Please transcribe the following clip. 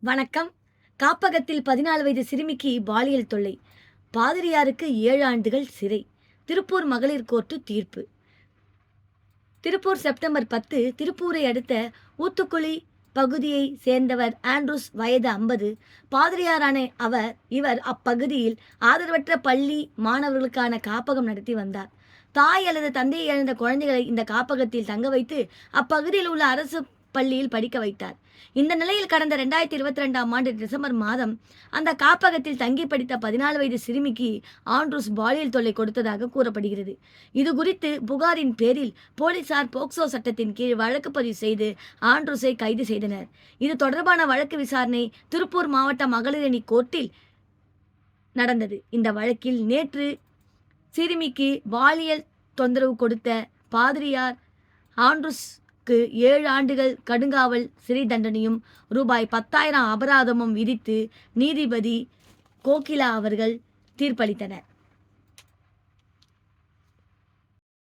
வணக்கம். காப்பகத்தில் பதினாலு வயது சிறுமிக்கு பாலியல் தொல்லை. பாதிரியாருக்கு ஏழு ஆண்டுகள் சிறை. திருப்பூர் மகளிர் கோர்ட்டு தீர்ப்பு. திருப்பூர் செப்டம்பர் பத்து திருப்பூரை அடுத்த ஊத்துக்குழி பகுதியை சேர்ந்தவர் ஆண்ட்ரூஸ் வயது ஐம்பது. பாதிரியாரான அவர் இவர் அப்பகுதியில் ஆதரவற்ற பள்ளி மாணவர்களுக்கான காப்பகம் நடத்தி வந்தார். தாய் அல்லது தந்தையை இழந்த குழந்தைகளை இந்த காப்பகத்தில் தங்க வைத்து அப்பகுதியில் உள்ள அரசு பள்ளியில் படிக்க வைத்தார். இந்த நிலையில் கடந்த ரெண்டாயிரத்தி இருபத்தி ரெண்டாம் ஆண்டு டிசம்பர் மாதம் அந்த காப்பகத்தில் தங்கி படித்த பதினாலு வயது சிறுமிக்கு ஆண்ட்ரூஸ் பாலியல் தொல்லை கொடுத்ததாக கூறப்படுகிறது. இது குறித்து புகாரின் பேரில் போலீசார் போக்சோ சட்டத்தின் கீழ் வழக்கு பதிவு செய்து ஆண்ட்ரூஸை கைது செய்தனர். இது தொடர்பான வழக்கு விசாரணை திருப்பூர் மாவட்ட மகளிரணி கோர்ட்டில் நடந்தது. இந்த வழக்கில் நேற்று சிறுமிக்கு பாலியல் தொந்தரவு கொடுத்த பாதிரியார் ஆண்ட்ரூஸ் அவருக்கு ஏழு ஆண்டுகள் கடுங்காவல் சிறை தண்டனையும் ரூபாய் பத்தாயிரம் அபராதமும் விதித்து நீதிபதி கோகிலா அவர்கள் தீர்ப்பளித்தனர்.